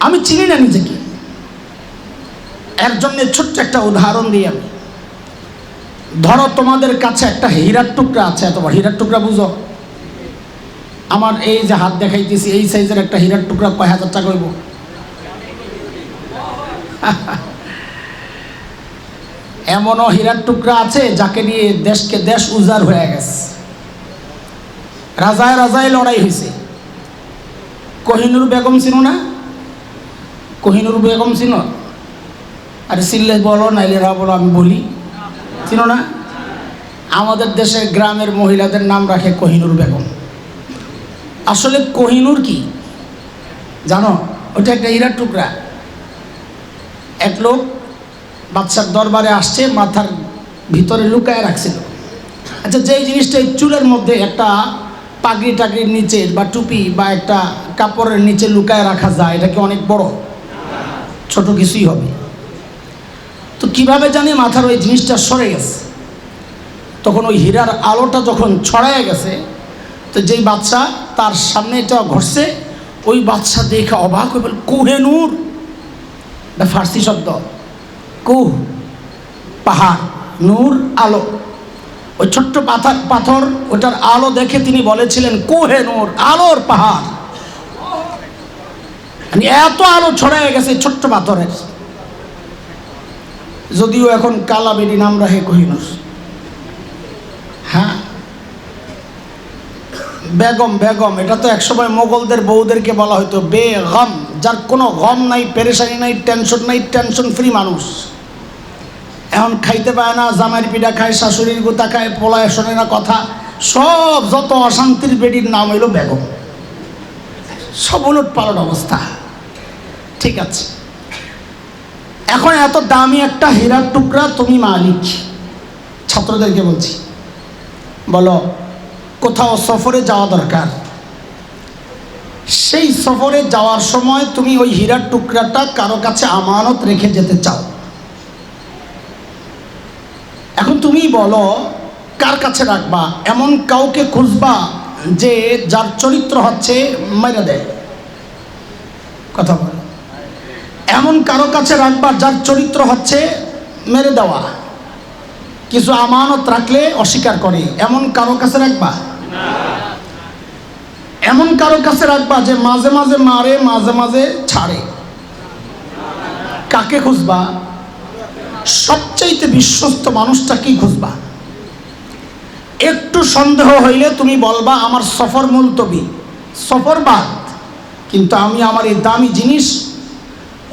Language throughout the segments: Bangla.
আমি চিনি না নিজেকে। এর জন্য ছোট্ট একটা উদাহরণ দিই আমি। ধরো তোমাদের কাছে একটা হীরার টুকরা আছে, এত হীরার টুকরা বুঝো? আমার এই যে হাত দেখাইতেছি, এই সাইজের একটা হীরার টুকরা কয় হাজার টাকা হইব? এমনও হীরার টুকরা আছে যাকে নিয়ে দেশকে দেশ উজাড় হয়ে গেছে। রাজায় রাজায় লড়াই হয়েছে কোহিনুর বেগম চিনো না? কোহিনুর বেগম চিনো? আরে চিনলে বলো, নাইলে রা বলো, আমি বলি। চিনো না? আমাদের দেশের গ্রামের মহিলাদের নাম রাখে কোহিনুর বেগম আসলে কোহিনুর কি? জানো ওটা একটা হীরার টুকরা। এক লোক বাচ্চার দরবারে আসছে, মাথার ভিতরে লুকায় রাখছিল। আচ্ছা যেই জিনিসটা এই চুলের মধ্যে একটা পাগড়ি টাগড়ির নিচে বা টুপি বা একটা কাপড়ের নিচে লুকায় রাখা যায়, এটা কি অনেক বড়? ছোট কিছুই হবে। তো কীভাবে জানি মাথার ওই জিনিসটা সরে গেছে? তখন ওই হীরার আলোটা যখন ছড়ায় গেছে, তো যেই বাচ্চা তার সামনে এটা ঘটছে, ওই বাচ্চা দেখে অবাক হয়ে বল, কুহে নূর? এটা ফার্সি শব্দ। কুহ, পাহাড়, নূর, আলো। ওই ছোট্ট পাথর পাথর ওটার আলো দেখে তিনি বলেছিলেন, কুহে নূর, আলোর পাহাড়। এত আলো ছড়ায় গেছে ছোট্ট পাথরের যদিও এখন কালা কালাবেরি নাম রাখে কহিনুর হ্যাঁ? বেগম বেগম, এটা তো একসময় মোগলদের বউদেরকে বলা হতো বেগম, যার কোনো গম নাই, পেরেশানি নাই, টেনশন নাই, টেনশন ফ্রি মানুষ। এখন খাইতে পায় না, জামাইয়ের পিঠা খায়, শাশুড়ির গোতা খায়, পোলায় শোনে না কথা। সব যত অশান্তির বেডির নাম হইল বেগম। সব উলট পালট অবস্থা। ঠিক আছে। এখন এত দামি একটা হীরার টুকরা তুমি মালিক। ছাত্রদেরকে বলছি, বলো, কোথাও সফরে যাওয়া দরকার? সেই সফরে যাওয়ার সময় তুমি ওই হীরার টুকরাটা কারও কাছে আমানত রেখে যেতে চাও। এখন তুমি বলো, কার কাছে রাখবা? এমন কাউকে খুঁজবা যে যার চরিত্র হচ্ছে মেরে দেয়। কথা বল। এমন কারও কাছে রাখবা যার চরিত্র হচ্ছে মেরে দেওয়া। কিছু আমানত রাখলে অস্বীকার করে। এমন কারও কাছে রাখবা? এমন কারও কাছে রাখবা যে মাঝে মাঝে মারে, মাঝে মাঝে ছাড়ে। কাকে খুঁজবা? সবচাইতে বিশ্বস্ত মানুষটা কি খুঁজবা? একটু সন্দেহ হইলে তুমি বলবা, আমার সফর মুলতবি। সফর বাদ, কিন্তু আমি আমার এই দামি জিনিস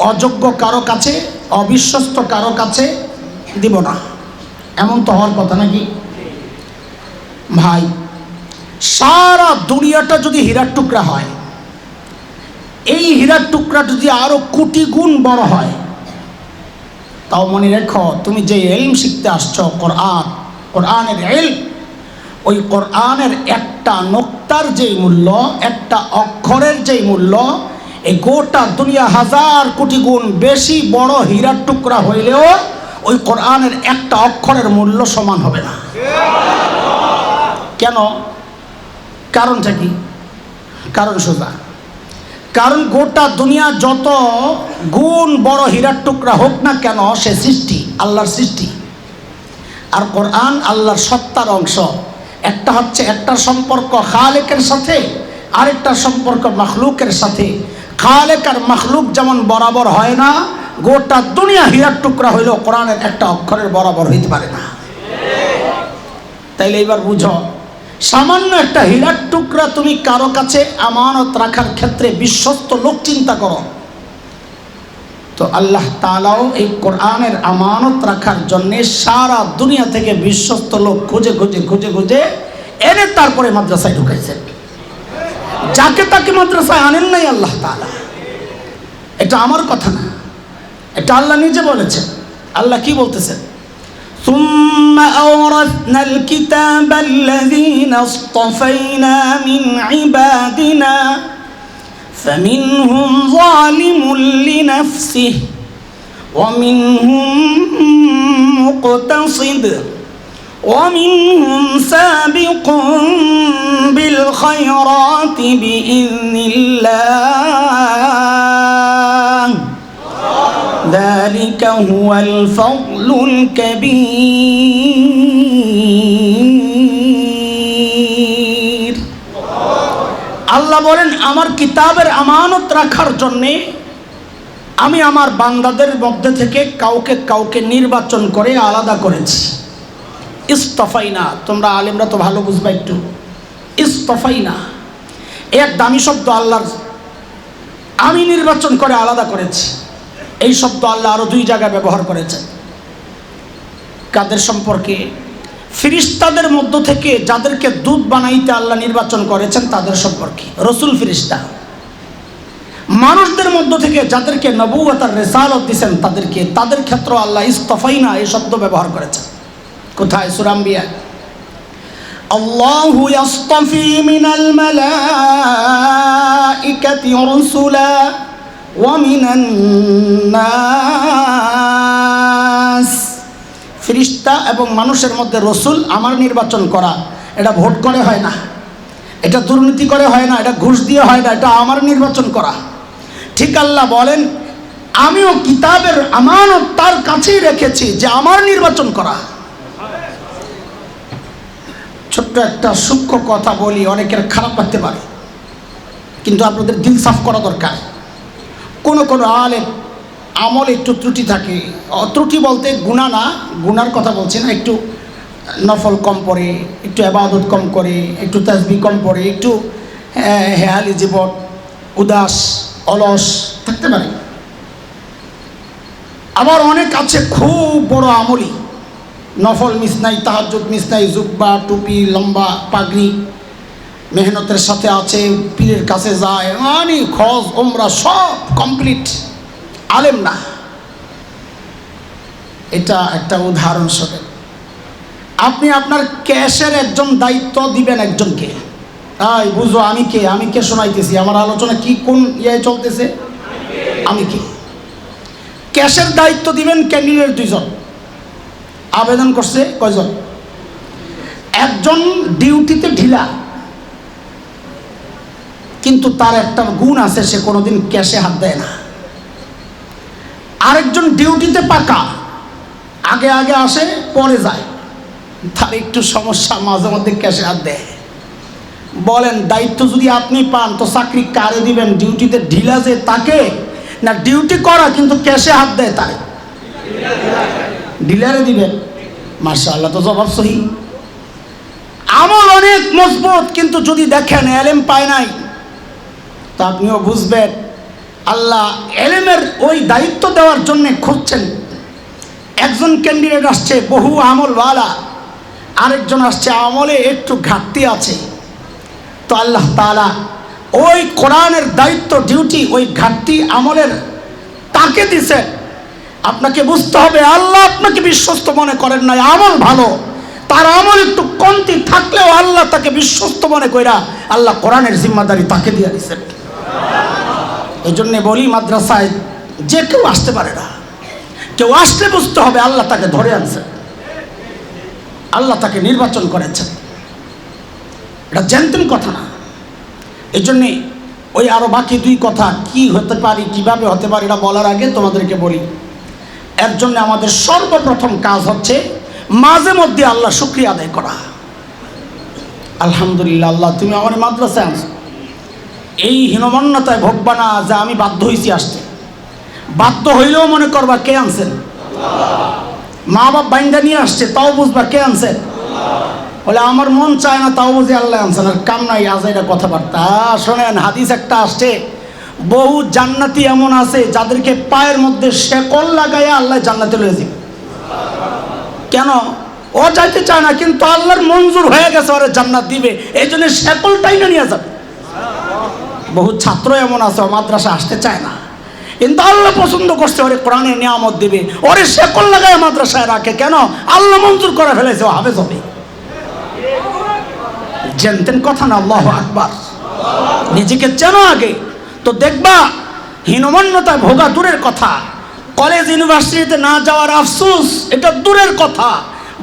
অযোগ্য কারও কাছে, অবিশ্বস্ত কারও কাছে দিব না। এমন তো হওয়ার কথা নাকি? ভাই, সারা দুনিয়াটা যদি হীরার টুকরা হয়, এই হীরার টুকরা যদি আরও কোটি গুণ বড় হয়, তাও মনে রেখো, তুমি যে এলম শিখতে আসছো, কোরআন, কোরআনের এল ওই কোরআনের একটা নোক্তার যেই মূল্য, একটা অক্ষরের যেই মূল্য, এই গোটা দুনিয়া হাজার কোটি গুণ বেশি বড় হীরার টুকরা হইলেও ওই কোরআনের একটা অক্ষরের মূল্য সমান হবে না। কেন? কারণটা কি? কারণ সোজা। কারণ গোটা দুনিয়া যত গুণ বড় হীরার টুকরা হোক না কেন, সে সৃষ্টি, আল্লাহর সৃষ্টি। আর কোরআন আল্লাহর সত্তার অংশ। একটা হচ্ছে একটা সম্পর্ক খালেকের সাথে আরেকটা সম্পর্ক মখলুকের সাথে। খালেক আর মখলুক যেমন বরাবর হয় না, গোটা দুনিয়া হীরার টুকরা হইলেও কোরআনের একটা অক্ষরের বরাবর হইতে পারে না। তাইলে এবার বুঝো, সামান্য একটা হীরার টুকরা তুমি কারও কাছে আমানত রাখার ক্ষেত্রে বিশ্বস্ত লোক চিন্তা করো। তো আল্লাহ তালাও এই কোরআনের আমানত রাখার জন্যে সারা দুনিয়া থেকে বিশ্বস্ত লোক খুঁজে খুঁজে খুঁজে খুঁজে এনে তারপরে মাদ্রাসায় ঢুকাইছেন যাকে তাকে মাদ্রাসায় আনেন নাই আল্লাহ তালা এটা আমার কথা না এটা আল্লাহ নিজে বলেছেন আল্লাহ কি বলতেছেন ثم أورثنا الكتاب الذين اصطفينا من عبادنا فمنهم ظالم لنفسه ومنهم مقتصد ومنهم سابق بالخيرات بإذن الله. ذلك هو الفضل الكبير. আল্লাহ বলেন, আমার কিতাবের আমানত রাখার জন্যে আমি আমার বান্দাদের মধ্যে থেকে কাউকে কাউকে নির্বাচন করে আলাদা করেছি। ইস্তফাই না তোমরা আলেমরা তো ভালো বুঝবা একটু। ইস্তফাই না এক দামি শব্দ আল্লাহর, আমি নির্বাচন করে আলাদা করেছি। এই শব্দ আল্লাহ আরও দুই জায়গায় ব্যবহার করেছেন। কাদের সম্পর্কে? ফিরিস্তাদের মধ্য থেকে যাদেরকে দুধ বানাইতে আল্লাহ নির্বাচন করেছেন তাদের সম্পর্কে রসুল ফিরিস্তা মানুষদের মধ্য থেকে যাদেরকে নবুয়তার রেসালত দিয়েছেন তাদেরকে তাদের ক্ষেত্র আল্লাহ ইস্তফাই না এই শব্দ ব্যবহার করেছেন কোথায় সুরাম্বিয়া الله يصطفي من الملائكة رسلا ومن الناس ফিরিস্তা এবং মানুষের মধ্যে রসুল আমার নির্বাচন করা, এটা ভোট করে হয় না। এটা দুর্নীতি করে হয় না, এটা ঘুষ দিয়ে হয় না, এটা আমার নির্বাচন করা। ঠিক আল্লাহ বলেন, আমিও কিতাবের আমানত তার কাছেই রেখেছি যে আমার নির্বাচন করা। ছোট্ট একটা সূক্ষ্ম কথা বলি, অনেকের খারাপ লাগতে পারে, কিন্তু আপনাদের দিল সাফ করা দরকার। কোনো কোনো আলে আমল একটু ত্রুটি থাকে। ত্রুটি বলতে গুণা না গুনার কথা বলছি না, একটু নফল কম পড়ে, একটু আবাদত কম করে, একটু তাজবি কম পড়ে, একটু হেয়ালি জীবন, উদাস, অলস থাকতে পারে। আবার অনেক আছে খুব বড় আমলি নফল মিস নাই তাহাজুদ মিস নাই, জুব্বা, টুপি, লম্বা, পাগড়ি, মেহনতের সাথে আছে, পীরের কাছে যায় মানে খজ ওমরা সব কমপ্লিট আলেম না। এটা একটা উদাহরণস্বরূপ আপনি আপনার ক্যাশের একজন দায়িত্ব দিবেন একজনকে। তাই বুঝো, আমি কে? আমি কে শোনাইতেছি? আমার আলোচনা কি কোন ইয়ে চলতেছে? আমি কে? ক্যাশের দায়িত্ব দিবেন ক্যান্ডিডেট দুইজন। আবেদন করছে কয়জন? একজন ডিউটিতে ঢিলা। কিন্তু তার একটা গুণ আছে, সে কোনোদিন ক্যাশে হাত দেয় না। আরেকজন ডিউটিতে পাকা। আগে আগে আসে, পরে যায়। তার একটু সমস্যা, মাঝে মধ্যে ক্যাশে হাত দেয়। বলেন, দায়িত্ব যদি আপনি পান, তো চাকরি কারে দিবেন? ডিউটিতে ঢিলা যে তাকে, না ডিউটি করা, কিন্তু ক্যাশে হাত দেয় তাই ডিলারে দিবেন। মার্শা আল্লাহ তো জবাব সহি। আমল অনেক মজবুত, কিন্তু যদি দেখেন, এলেম পায় নাই, তা আপনিও বুঝবেন। আল্লাহ এলেমের ওই দায়িত্ব দেওয়ার জন্যে খুঁজছেন। একজন ক্যান্ডিডেট আসছে, বহু আমলওয়ালা। আরেকজন আসছে, আমলে একটু ঘাটতি আছে। তো আল্লাহ তালা ওই কোরআনের দায়িত্ব ডিউটি ওই ঘাটতি আমলের তাকে দিছে। আপনাকে বুঝতে হবে, আল্লাহ আপনাকে বিশ্বস্ত মনে করেন নাই, আমল ভালো। তার আমল একটু কমতি থাকলেও আল্লাহ তাকে বিশ্বস্ত মনে কইরা আল্লাহ কোরআনের জিম্মাদারি তাকে দিয়ে দিছেন। এই জন্যে বলি, মাদ্রাসায় যে কেউ আসতে পারে না। কেউ আসলে বুঝতে হবে আল্লাহ তাকে ধরে আনছে। আল্লাহ তাকে নির্বাচন করেছেন। এটা জানতেন কথা না। এই জন্যে ওই আরও বাকি দুই কথা কি হতে পারি, কীভাবে হতে পারে, এটা বলার আগে তোমাদেরকে বলি। এর জন্য আমাদের সর্বপ্রথম কাজ হচ্ছে মাঝে মধ্যে আল্লাহ শুক্রিয়া আদায় করা। আলহামদুলিল্লাহ, আল্লাহ, তুমি আমার মাদ্রাসায় আনছো। এই হীনমন্যতায় ভোগবা না যে আমি বাধ্য হয়েছি আসতে। বাধ্য হইলেও মনে করবা কে আনছেন? মা বাপ বাইন্দা নিয়ে আসছে, তাও বুঝবা কে আনছেন? বলে, আমার মন চায় না, তাও বুঝে আল্লাহ আনছেন, আর কাম নাই, আজ এটা কথাবার্তা। শোনেন, হাদিস একটা আসছে, বহু জান্নাতি এমন আছে, যাদেরকে পায়ের মধ্যে শেকল লাগাইয়া আল্লাহ জান্নাতে লয়ে যাবে। কেন? ও চাইতে চায় না, কিন্তু আল্লাহর মঞ্জুর হয়ে গেছে, ওরে জান্নাত দিবে, এই জন্য শেকলটাই না নিয়ে যাবে। বহু ছাত্র এমন আছে মাদ্রাসা আসতে চায় না। কিন্তু আল্লাহ পছন্দ করছে, ওরে কোরআনে নিয়ামত দিবে। ওরে শেকল লাগায় মাদ্রাসায় রাখে, কেন? আল্লাহ মঞ্জুর করে ফেলেছে, ও হাফেজ হবে। জানতেন কথা না, আল্লাহ আকবার। নিজেকে চেনো আগে। তো দেখবা হীনমন্যতায় ভোগা দূরের কথা। কলেজ, ইউনিভার্সিটিতে না যাওয়ার আফসোস, এটা দূরের কথা।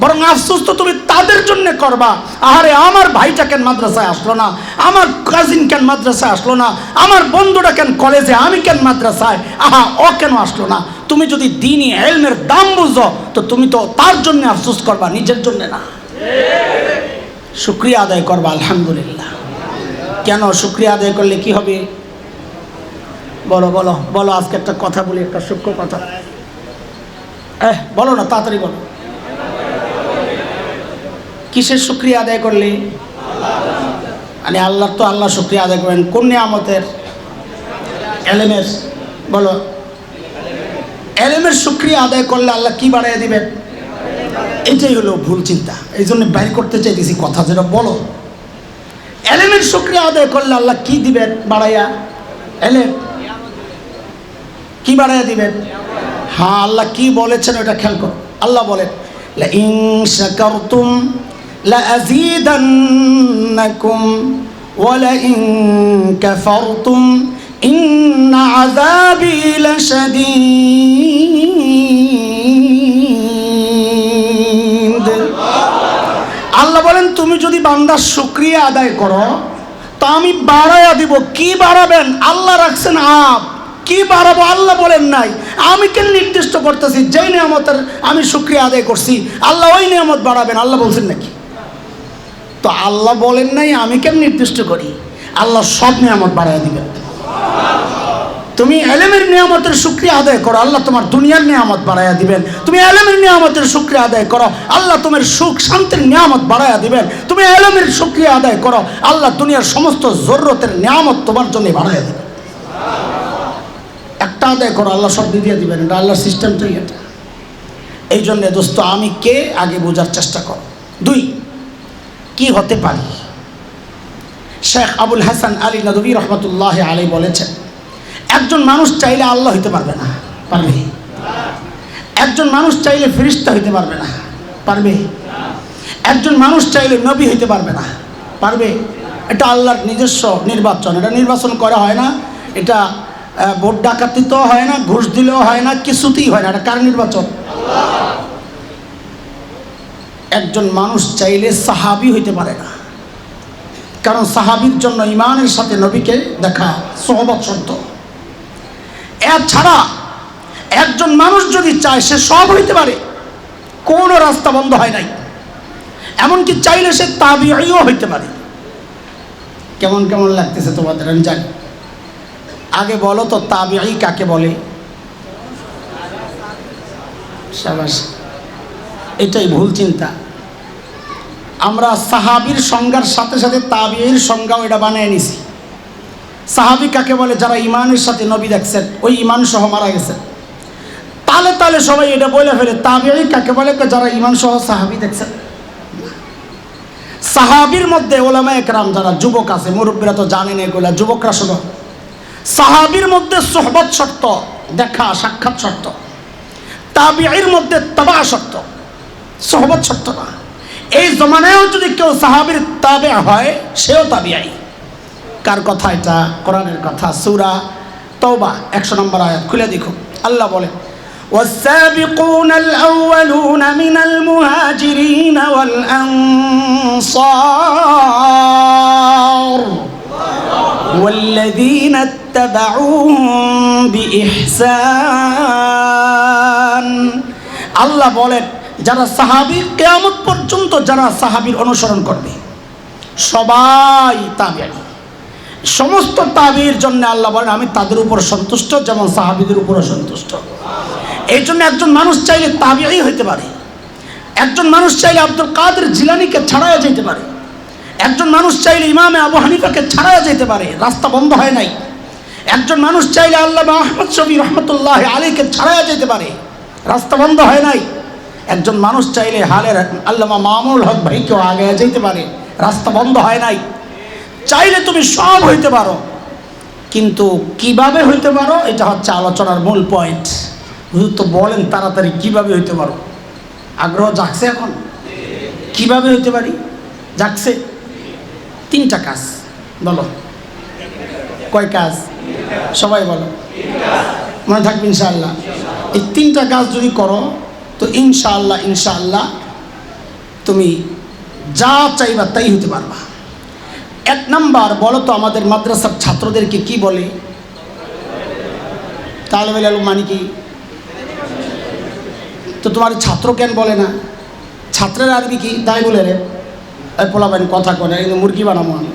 বরং আফসোস তো তুমি তাদের জন্য করবা। আহারে, আমার ভাইটা কেন মাদ্রাসায় আসলো না? আমার কাজিন কেন মাদ্রাসায় আসলো না? আমার বন্ধুটা কেন কলেজে আমি কেন মাদ্রাসায়? আহা, ও কেন আসলো না? তুমি যদি দিনই এলমের দাম বুঝো, তো তুমি তো তার জন্য আফসোস করবা, নিজের জন্য না। শুক্রিয়া আদায় করবা, আলহামদুলিল্লাহ। কেন শুক্রিয়া আদায় করলে কি হবে? বলো বলো বলো, আজকে একটা কথা বলি, একটা সূক্ষ্ম কথা। এহ, বলো না, তাড়াতাড়ি বলো। কিসের সুক্রিয়া আদায় করলে? মানে আল্লাহ তো আল্লাহ শুক্রিয়া আদায় করবেন কোন নিয়ামতের? এলেমের। বলো। এলেমের শুক্রিয়া আদায় করলে আল্লাহ কি বাড়াই দিবেন? এটাই হলো ভুল চিন্তা। এই জন্য বাইর করতে চাইতেছি কথা যেটা বলো। এলেমের শুক্রিয়া আদায় করলে আল্লাহ কি দিবেন বাড়াইয়া? এলে কি বাড়াইয়া দিবেন? হ্যাঁ আল্লাহ কি বলেছেন ওটা খেয়াল করো। আল্লাহ বলেন ইং শাকারতুম لأزيدنكم ولئن كفرتم إن عذابي لشديد আল্লাহ বলেন তুমি যদি বান্দার শুক্রিয়া আদায় করো তা আমি বাড়াইয়া দিব কি বাড়াবেন আল্লাহ রাখছেন আপ কি বাড়াবো আল্লাহ বলেন নাই আমি কেন নির্দিষ্ট করতেছি যেই নিয়ামতের আমি শুক্রিয়া আদায় করছি আল্লাহ ওই নিয়ামত বাড়াবেন আল্লাহ বলছেন নাকি তো আল্লাহ বলেন নাই, আমি কেন নির্দিষ্ট করি? আল্লাহ সব নিয়ামত বাড়াইয়া দিবেন। তুমি এলেমের নিয়ামতের শুক্রিয়া আদায় করো, আল্লাহ তোমার দুনিয়ার নিয়ামত বাড়াইয়া দিবেন। তুমি এলেমের নিয়ামতের শুক্রিয়া আদায় করো, আল্লাহ তোমার সুখ শান্তির নিয়ামত বাড়াইয়া দিবেন। তুমি এলেমের শুক্রিয়া আদায় করো, আল্লাহ দুনিয়ার সমস্ত জরুরতের নিয়ামত তোমার জন্য বাড়াইয়া দিবেন। একটা আদায় করো, আল্লাহ সব দিয়ে দিবেন, এটা আল্লাহর সিস্টেমটাই এটা। এই জন্যে দোস্ত, আমি কে? আগে বোঝার চেষ্টা করো। দুই কি হতে পারি? শেখ আবুল হাসান আলী নদী রহমতুল্লাহ আলী বলেছেন, একজন মানুষ চাইলে আল্লাহ হইতে পারবে না, পারবে? একজন মানুষ চাইলে ফিরিস্তা হইতে পারবে না, পারবে? একজন মানুষ চাইলে নবী হইতে পারবে না, পারবে? এটা আল্লাহর নিজস্ব নির্বাচন, এটা নির্বাচন করা হয় না, এটা ভোট ডাকাতিতেও হয় না, ঘুষ দিলেও হয় না, কিছুতেই হয় না, এটা কার নির্বাচন? একজন মানুষ চাইলে সাহাবি হইতে পারে না। কারণ সাহাবির জন্য ইমানের সাথে নবীকে দেখা সহবত শর্ত এছাড়া একজন মানুষ যদি চায় সে সব হইতে পারে, কোনো রাস্তা বন্ধ হয় নাই। এমনকি চাইলে সে তাবিও হইতে পারে। কেমন কেমন লাগতেছে তোমাদের আমি জানি আগে বলো তো তাবিআই কাকে বলে? সাবাস। এটাই ভুল চিন্তা। আমরা সাহাবির সংজ্ঞার সাথে সাথে তাবিয়ের সংজ্ঞাও এটা বানিয়ে নিছি। সাহাবি কাকে বলে? যারা ইমানের সাথে নবী দেখছেন, ওই ইমান সহ মারা গেছেন। তালে তালে সবাই এটা বলে ফেলে। তাবিয়াই কাকে বলে? যারা ইমান সহ সাহাবি দেখছেন। সাহাবির মধ্যে ওলামা একরাম যারা যুবক আছে, মুরব্বীরা তো জানেন এগুলা, যুবকরা শুনো। সাহাবির মধ্যে সোহবত শর্ত, দেখা সাক্ষাৎ শর্ত। তাবিআইর মধ্যে তবা শর্ত। সোহবত শর্ত না এই জমানায়ও যদি কেউ সাহাবির তাবে হয় সেও তাবিআই কার কথা এটা কোরআনের কথা সুরা তওবা একশো নম্বর আয়াত খুলে দেখো আল্লাহ বলে والسابقون الأولون من المهاجرين والأنصار والذين اتبعوهم بإحسان আল্লাহ বলেন যারা সাহাবি, কেয়ামত পর্যন্ত যারা সাহাবির অনুসরণ করবে, সবাই তাবিআই। সমস্ত তাবির জন্য আল্লাহ বলেন, আমি তাদের উপর সন্তুষ্ট, যেমন সাহাবিদের উপরও সন্তুষ্ট। এই জন্য একজন মানুষ চাইলে তাবিআই হইতে পারে। একজন মানুষ চাইলে আব্দুল কাদের জিলানিকে ছাড়াও যেতে পারে। একজন মানুষ চাইলে ইমামে আবু হানিফাকে ছাড়াও যেতে পারে। রাস্তা বন্ধ হয় নাই। একজন মানুষ চাইলে আল্লাহ আহমদ শফি রহমতুল্লাহ আলীকে ছাড়াও যেতে পারে। রাস্তা বন্ধ হয় নাই। একজন মানুষ চাইলে হালের আল্লামা মামুল হক ভাইকেও আগে যেতে পারে। রাস্তা বন্ধ হয় নাই। চাইলে তুমি সব হইতে পারো। কিন্তু কীভাবে হইতে পারো? এটা হচ্ছে আলোচনার মূল পয়েন্ট হুজুর তো বলেন তাড়াতাড়ি কীভাবে হইতে পারো? আগ্রহ জাগছে এখন? কীভাবে হইতে পারি? জাগছে? তিনটা কাজ। বলো। কয় কাজ? সবাই বলো। মনে থাকবে ইনশাআল্লাহ। এই তিনটা কাজ যদি করো তো ইনশাআল্লাহ ইনশাআল্লাহ তুমি যা চাইবা তাই হতে পারবা। এক নাম্বার বলো তো আমাদের মাদ্রাসার ছাত্রদেরকে কি বলে? আলম মানে কি? তো তোমার ছাত্র কেন বলে না? ছাত্রের আরবি কি? তাই বলে রে। পোলাবেন কথা করে এই মুরগি বানাবো আমি।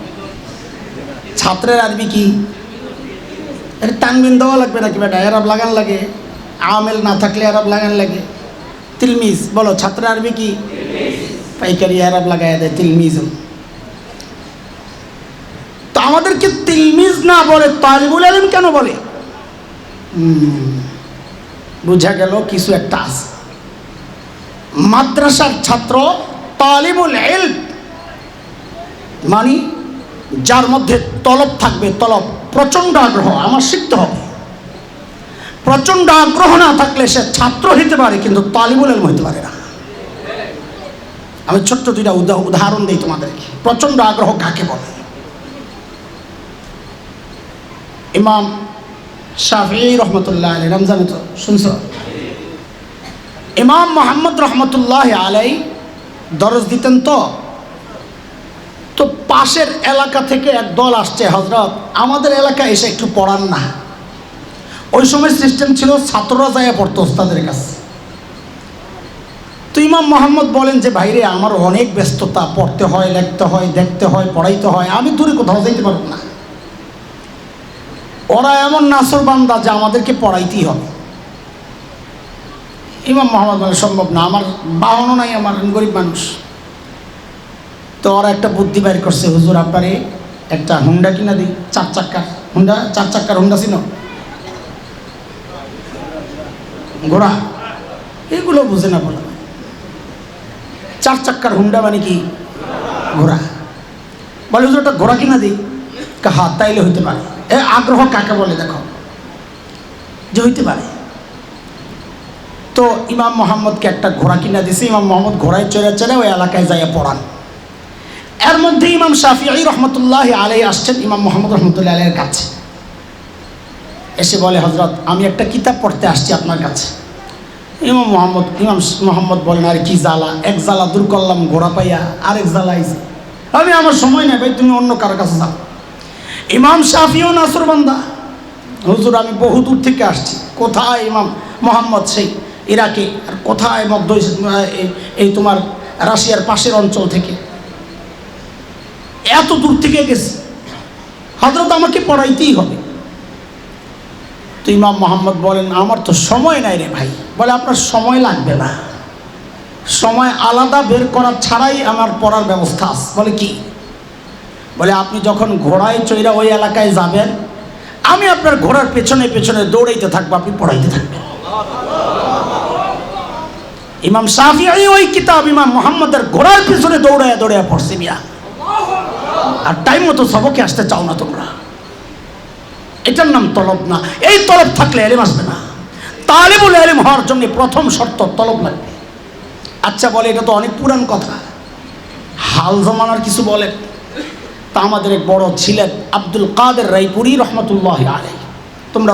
ছাত্রের আরবি কি? এটা টানবিন দেওয়া লাগবে নাকি বেটা? এরাব লাগান লাগে। আমেল না থাকলে এরাব লাগান লাগে। তিলমিজ, বলো, ছাত্র আরবি কি? পাইকারি এরাব লাগাই দেয় তিলমিজ তো আমাদেরকে তিলমিজ না বলে তালিবুল আলম কেন বলে? বুঝা গেল কিছু একটা আছে। মাদ্রাসার ছাত্র তালিবুল এল মানে যার মধ্যে তলব থাকবে, তলব, প্রচণ্ড আগ্রহ, আমার শিখতে হবে। প্রচণ্ড আগ্রহ না থাকলে সে ছাত্র হইতে পারে, কিন্তু তালিবুল এলম হইতে পারে না। আমি ছোট্ট দুইটা উদা- উদাহরণ দিই তোমাদেরকে। প্রচণ্ড আগ্রহ কাকে বলে? ইমাম শাফি রহমতুল্লাহ আলী রমজান তো শুনছ? ইমাম মোহাম্মদ রহমতুল্লাহ আলাই দরজ দিতেন তো। তো পাশের এলাকা থেকে এক দল আসছে হজরত আমাদের এলাকায় এসে একটু পড়ান না। ওই সময় সিস্টেম ছিল, ছাত্ররা যায় পড়তো ওস্তাদের কাছে। তো ইমাম মোহাম্মদ বলেন যে, ভাইরে, আমার অনেক ব্যস্ততা, পড়তে হয়, লিখতে হয়, দেখতে হয়, পড়াইতে হয়, আমি দূরে কোথাও যাইতে পারব না। ওরা এমন নাসর বান্দা যে, আমাদেরকে পড়াইতেই হবে। ইমাম মোহাম্মদ বলে সম্ভব না, আমার বাহনও নাই, আমার গরিব মানুষ। তো ওরা একটা বুদ্ধি বাইর করছে, হুজুর, আপনারে একটা হুন্ডা কিনা দিই। চার চাক্কার হুন্ডা, চার চাক্কার হুন্ডা ছিল। ঘোড়া, এগুলো বুঝে না বলা। চার চাক্কার হুন্ডা মানে কি? ঘোড়া। বলে, হুজুর, একটা ঘোড়া কিনা দিই। কাহা তাইলে হইতে পারে। এ, আগ্রহ কাকে বলে, দেখো? যে হইতে পারে। তো ইমাম মোহাম্মদকে একটা ঘোড়া কিনা দিছে। ইমাম মোহাম্মদ ঘোড়ায় চড়ে চড়ে ওই এলাকায় যাইয়া পড়ান। এর মধ্যে ইমাম শাফি রহমতুল্লাহ আলাই আসছেন, ইমাম মোহাম্মদ রহমতুল্লাহ আলের কাছে। এসে বলে হজরত আমি একটা কিতাব পড়তে আসছি আপনার কাছে। ইমাম মোহাম্মদ ইমাম মোহাম্মদ বলেন, আর কি জ্বালা? এক জ্বালা দূর করলাম, ঘোড়া পাইয়া আরেক জ্বালা আইছে। আমি আমার সময় নেই, ভাই, তুমি অন্য কারও কাছে যাও। ইমাম শাফিও নাসর বান্দা। হুজুর, আমি বহু দূর থেকে আসছি। কোথায় ইমাম মোহাম্মদ সেই ইরাকে? আর কোথায় মধ্য এই তোমার রাশিয়ার পাশের অঞ্চল থেকে? এত দূর থেকে গেছে। হজরত আমাকে পড়াইতেই হবে। তো ইমাম মোহাম্মদ বলেন, আমার তো সময় নাই রে ভাই। বলে, আপনার সময় লাগবে না। সময় আলাদা বের করা ছাড়াই আমার পড়ার ব্যবস্থা আছে। বলে, কি? বলে, আপনি যখন ঘোড়ায় চৈরা ওই এলাকায় যাবেন, আমি আপনার ঘোড়ার পেছনে পেছনে দৌড়াইতে থাকব, আপনি পড়াইতে থাকবেন। ইমাম সাফি ওই কিতাব ইমাম মোহাম্মদের ঘোড়ার পেছনে দৌড়াইয়া দৌড়াইয়া পড়ছে মিয়া। আর টাইম মতো সবকে আসতে চাও না তোমরা। এটার নাম তলব না। এই তলব থাকলে এলেম আসবে না। তালেবুল এলেম হওয়ার জন্য প্রথম শর্ত তলব লাগবে আচ্ছা বলে, এটা তো অনেক পুরান কথা। হাল জমানার কিছু বলেন। তা আমাদের এক বড় ছিলেন আব্দুল কাদের রাইপুরি রহমতুল্লাহ আলাই তোমরা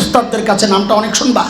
উস্তাদদের কাছে নামটা অনেক শুনবা।